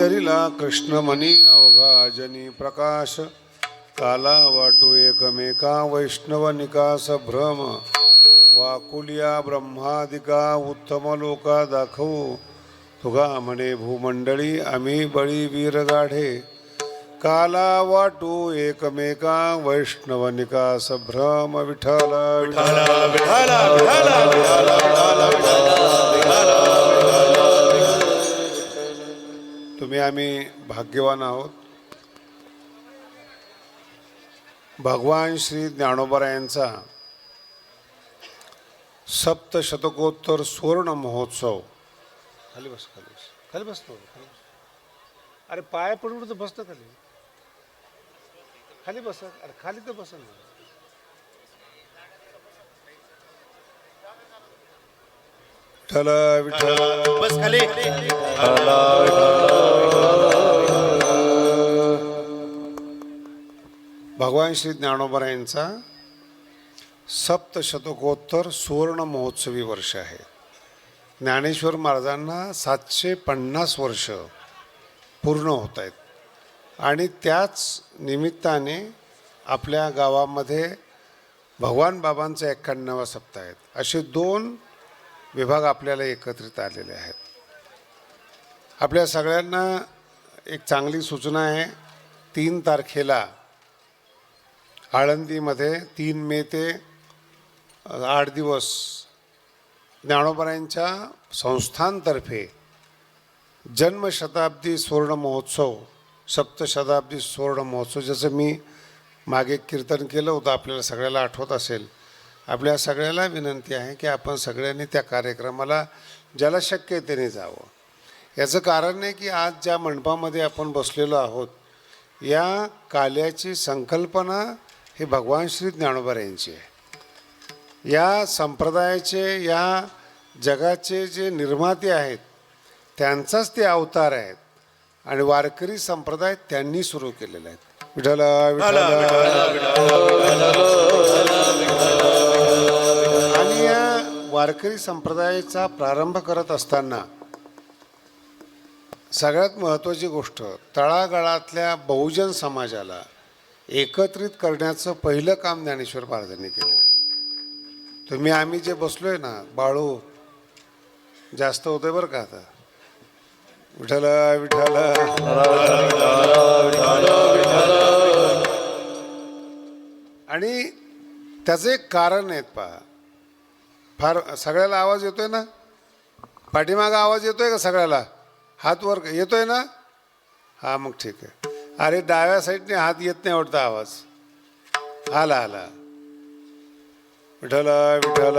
धरिला कृष्णमणी अवघा जनी प्रकाश काला वाटू एकमेका वैष्णव निकास भ्रम वाकुलिया ब्रह्मादिका उत्तम लोका दाखवू तुगा म्हणे भूमंडळी आम्ही बळी वीर गाढे. काला वाटू एकमेका वैष्णव निकास भ्रम विठ्ठल विठ्ठल तुम्ही आम्ही भाग्यवान आहोत. भगवान श्री ज्ञानोबरायांचा सप्तशतकोत्तर सुवर्ण महोत्सव. खाली बस खाली बस. खाली बस थोडं, खाली बस. अरे पाय पडून तर बसतं खाली. खाली बस अरे खाली तर बस ना. विठ्ठल विठ्ठल. बस खाली. भगवान श्री ज्ञानोबरायांचा सप्तशतकोत्तर सुवर्ण महोत्सवी वर्ष आहे. ज्ञानेश्वर महाराजांना सातशे पन्नास वर्ष पूर्ण होत आहेत. आणि त्याच निमित्ताने आपल्या गावामध्ये भगवान बाबांचा एक्क्याण्णवा सप्ताह आहेत. असे दोन विभाग आपल्याला एकत्रित आलेले आहेत. आपल्या सगळ्यांना एक चांगली सूचना आहे. तीन तारखेला आळंदीमध्ये तीन मे ते आठ दिवस ज्ञानोबरायांच्या संस्थांतर्फे जन्मशताब्दी सुवर्ण महोत्सव सप्तशताब्दी सुवर्ण महोत्सव जसं मी मागे कीर्तन केलं होतं आपल्याला सगळ्याला आठवत असेल. आपल्या सगळ्याला विनंती आहे की आपण सगळ्यांनी त्या कार्यक्रमाला ज्याला शक्य आहे त्याने जावं. याचं कारण नाही की आज ज्या मंडपामध्ये आपण बसलेलो आहोत या काल्याची संकल्पना ही भगवान श्री ज्ञानोबा यांची आहे. या संप्रदायाचे या जगाचे जे निर्माते आहेत त्यांचाच ते अवतार आहेत. आणि वारकरी संप्रदाय त्यांनी सुरू केलेले आहेत. विठ्ठल विठ्ठल आणि या वारकरी संप्रदायाचा प्रारंभ करत असताना सगळ्यात महत्त्वाची गोष्ट तळागाळातल्या बहुजन समाजाला एकत्रित करण्याचं पहिलं काम ज्ञानेश्वर महाराजांनी केलेलं आहे. तुम्ही आम्ही जे बसलोय ना बाळू जास्त होतंय बरं का आता? विठ्ठल विठ्ठल. आणि त्याचं एक कारण आहेत पहा. फार सगळ्याला आवाज येतोय ना? पाठीमागा आवाज येतोय का सगळ्याला? हात वर येतोय ना? हा मग ठीक आहे. अरे डाव्या साईडने हात येत नाही वाटतं आवाज. आला आला. विठ्ठल विठ्ठल.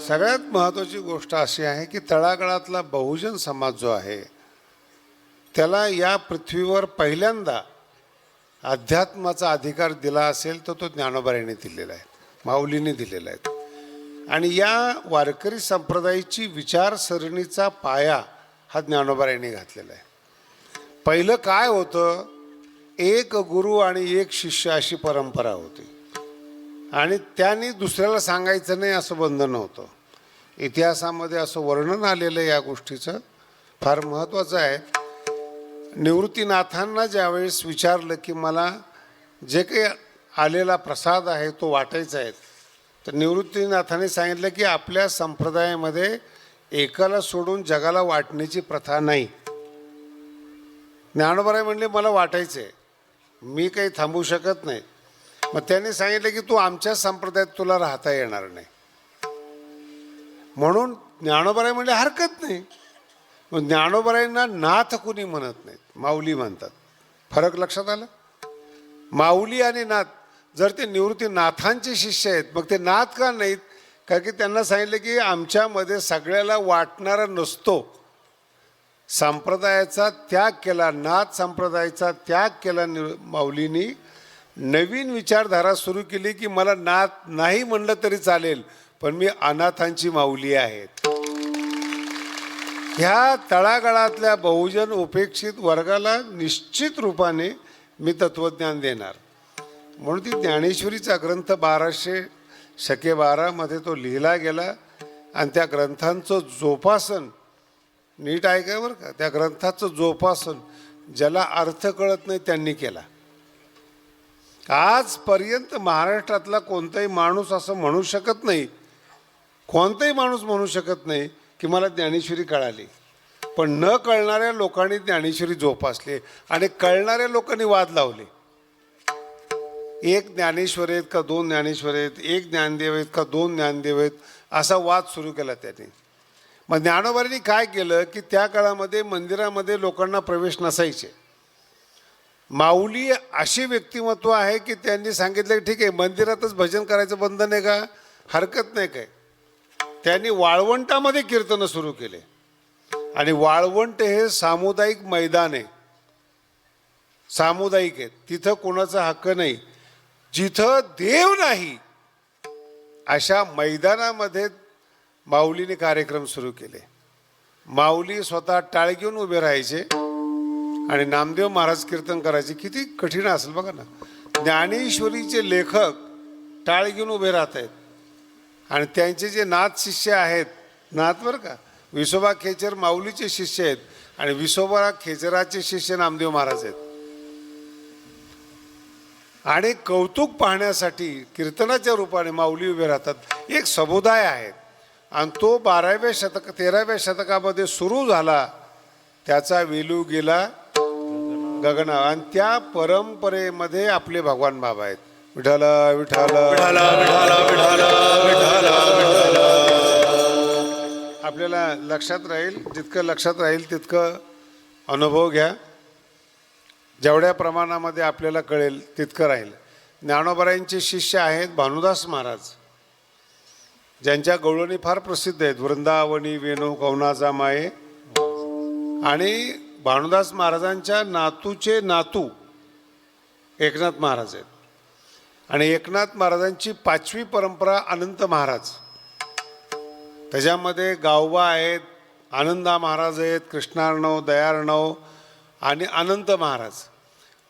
सगळ्यात महत्त्वाची गोष्ट अशी आहे की तळागाळातला बहुजन समाज जो आहे त्याला या पृथ्वीवर पहिल्यांदा अध्यात्माचा अधिकार दिला असेल तर तो ज्ञानोबाईने दिलेला आहे माऊलीने दिलेला आहे. आणि या वारकरी संप्रदायाची विचारसरणीचा पाया हा ज्ञानोबाऱ्याने घातलेला आहे. पहिलं काय होतं? एक गुरु आणि एक शिष्य अशी परंपरा होती. आणि त्यांनी दुसऱ्याला सांगायचं नाही असं बंधन होतं. इतिहासामध्ये असं वर्णन आलेलं आहे या गोष्टीचं. फार महत्त्वाचं आहे. निवृत्तीनाथांना ज्यावेळेस विचारलं की मला जे काही आलेला प्रसाद आहे तो वाटायचा आहे तर निवृत्तीनाथाने सांगितलं की आपल्या संप्रदायामध्ये एकाला सोडून जगाला वाटण्याची प्रथा नाही. ज्ञानोबराय म्हणले मला वाटायचं आहे मी काही थांबू शकत नाही. मग त्यांनी सांगितलं की तू आमच्या संप्रदायात तुला राहता येणार नाही. म्हणून ज्ञानोबराय म्हणले हरकत नाही. मग ज्ञानोबरायांना नाथ कुणी म्हणत नाहीत. माऊली म्हणतात. फरक लक्षात आला? माऊली आणि नाथ जर ते निवृत्ती नाथांचे शिष्य आहेत मग ते नाथ का नाहीत? कारण की त्यांना सांगितलं की आमच्यामध्ये सगळ्याला वाटणारा नसतो. संप्रदायाचा त्याग केला नाथ संप्रदायाचा त्याग केला नि माऊलींनी. नवीन विचारधारा सुरू केली की मला नाथ नाही म्हणलं तरी चालेल पण मी अनाथांची माऊली आहेत. ह्या तळागाळातल्या बहुजन उपेक्षित वर्गाला निश्चित रूपाने मी तत्त्वज्ञान देणार. म्हणून ती ज्ञानेश्वरीचा ग्रंथ बाराशे शके बारामध्ये तो लिहिला गेला आणि त्या ग्रंथांचं जोपासन नीट ऐका बरं का? त्या ग्रंथाचं जोपासन ज्याला अर्थ कळत नाही त्यांनी केला. आजपर्यंत महाराष्ट्रातला कोणताही माणूस असं म्हणू शकत नाही कोणताही माणूस म्हणू शकत नाही की मला ज्ञानेश्वरी कळाली. पण न कळणाऱ्या लोकांनी ज्ञानेश्वरी जोपासली आणि कळणाऱ्या लोकांनी वाद लावले. एक ज्ञानेश्वर आहेत का दोन ज्ञानेश्वर आहेत? एक ज्ञानदेव आहेत का दोन ज्ञानदेव आहेत? असा वाद सुरू केला त्याने. मग ज्ञानोबारीने काय केलं की त्या काळामध्ये मंदिरामध्ये लोकांना प्रवेश नसायचे. माऊली अशी व्यक्तिमत्व आहे की त्यांनी सांगितलं की ठीक आहे मंदिरातच भजन करायचं बंधन आहे का? हरकत नाही काय. त्यांनी वाळवंटामध्ये कीर्तनं सुरू केले. आणि वाळवंट हे सामुदायिक मैदान आहे. सामुदायिक आहे. तिथं कोणाचा हक्क नाही. जिथं देव नाही अशा मैदानामध्ये माऊलीने कार्यक्रम सुरू केले. माऊली स्वतः टाळ घेऊन उभे राहायचे आणि नामदेव महाराज कीर्तन करायचे. किती कठीण असेल बघा ना. ज्ञानेश्वरीचे लेखक टाळ घेऊन उभे राहत आहेत. आणि त्यांचे जे नाथ शिष्य आहेत नाथ बरं का विसोबा खेचर माऊलीचे शिष्य आहेत आणि विसोबा खेचराचे शिष्य नामदेव महाराज आहेत. आणि कौतुक पाहण्यासाठी कीर्तनाच्या रूपाने माऊली उभे राहतात. एक समुदाय आहे. आणि तो बाराव्या शतक तेराव्या शतकामध्ये सुरू झाला. त्याचा वेलू गेला गगना आणि त्या परंपरेमध्ये आपले भगवान बाबा आहेत. विठाल विठाल आपल्याला लक्षात राहील जितकं लक्षात राहील तितकं अनुभव घ्या. जेवढ्या प्रमाणामध्ये आपल्याला कळेल तितकं राहील. ज्ञानोबरायांचे शिष्य आहेत भानुदास महाराज. ज्यांच्या गवळणी फार प्रसिद्ध आहेत. वृंदावनी वेणू कवनाचा माये. आणि भानुदास महाराजांच्या नातूचे नातू एकनाथ महाराज आहेत. आणि एकनाथ महाराजांची पाचवी परंपरा अनंत महाराज. त्याच्यामध्ये गावबा आहेत आनंदा महाराज आहेत कृष्णार्णव दयार्णव आणि अनंत महाराज.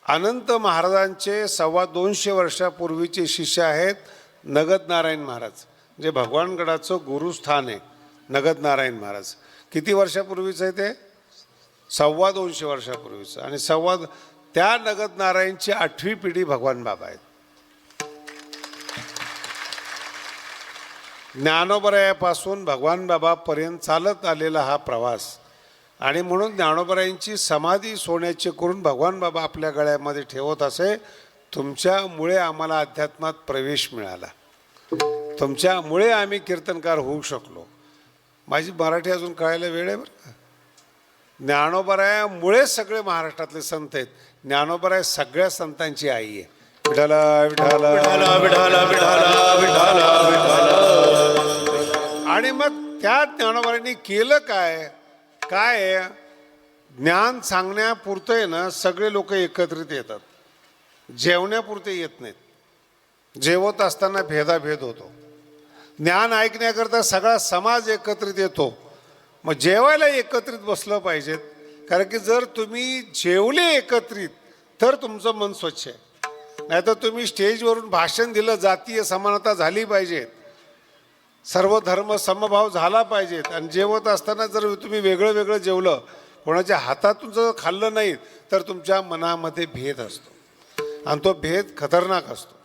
अनंत महाराजांचे सव्वा दोनशे वर्षापूर्वीचे शिष्य आहेत नगद नारायण महाराज. जे भगवानगडाचं गुरुस्थान आहे नगद नारायण महाराज. किती वर्षापूर्वीचं आहे ते? सव्वा दोनशे वर्षापूर्वीचं. आणि सव्वा त्या नगद नारायणची आठवी पिढी भगवान बाबा आहेत. ज्ञानोबरायापासून भगवान बाबापर्यंत चालत आलेला हा प्रवास आणि म्हणून ज्ञानोबरायांची समाधी सोन्याची करून भगवान बाबा आपल्या गळ्यामध्ये ठेवत असे तुमच्यामुळे आम्हाला अध्यात्मात प्रवेश मिळाला. तुमच्यामुळे आम्ही कीर्तनकार होऊ शकलो. माझी मराठी अजून कळायला वेळ आहे बरं का? ज्ञानोबरायामुळे सगळे महाराष्ट्रातले संत आहेत. ज्ञानोबराय सगळ्या संतांची आई आहे. विठाला विठाला आणि मग त्या ज्ञानोबरांनी केलं काय? काय आहे? ज्ञान सांगण्यापुरतं आहे ना सगळे लोक एकत्रित येतात. जेवण्यापुरते येत नाहीत. जेवत असताना भेदाभेद होतो. ज्ञान ऐकण्याकरता सगळा समाज एकत्रित येतो. मग जेवायला एकत्रित बसलं पाहिजेत. कारण की जर तुम्ही जेवले एकत्रित तर तुमचं मन स्वच्छ आहे. नाहीतर तुम्ही स्टेजवरून भाषण दिलं जातीय समानता झाली पाहिजेत. सर्व धर्म समभाव झाला पाहिजेत आणि जेवत असताना जर तुम्ही वेगळं वेगळं जेवलं कोणाच्या हातातून जर खाल्लं नाही तर तुमच्या मनामध्ये भेद असतो. आणि तो भेद खतरनाक असतो.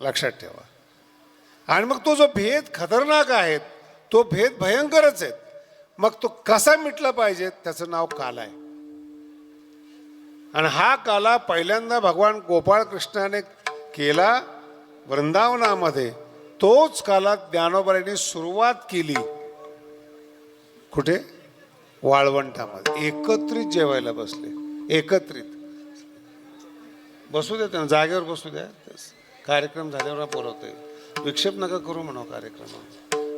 लक्षात ठेवा. आणि मग तो जो भेद खतरनाक आहे तो भेद भयंकरच आहे मग तो कसा मिटला पाहिजे त्याचं नाव काला आहे. आणि हा काला पहिल्यांदा भगवान गोपाळ कृष्णाने केला वृंदावनामध्ये. तोच काला ज्ञानोबराने सुरुवात केली. कुठे? वाळवंटामध्ये. एकत्रित जेवायला बसले. एकत्रित. बसू द्या त्यांना. जागेवर बसू द्या. कार्यक्रम झाल्यावर बोलवतोय. विक्षेप नका करू म्हणा कार्यक्रम.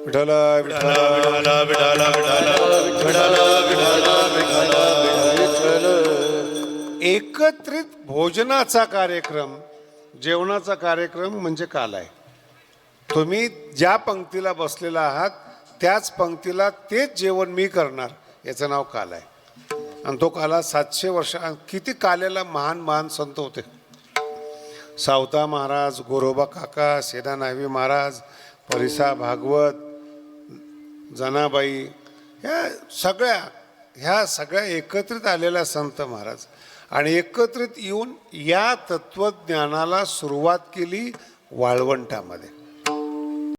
विठाला विठाला एकत्रित भोजनाचा कार्यक्रम जेवणाचा कार्यक्रम म्हणजे काल आहे तुम्ही ज्या पंक्तीला बसलेला आहात त्याच पंक्तीला तेच जेवण मी करणार. याचं नाव काल आहे. आणि तो काला सातशे वर्ष किती काल्याला महान महान संत होते. सावता महाराज गोरोबा काका सेना महाराज परिसा भागवत जनाबाई ह्या सगळ्या ह्या सगळ्या एकत्रित आलेल्या संत महाराज. आणि एकत्रित येऊन या तत्वज्ञानाला सुरुवात केली वाळवंटामध्ये.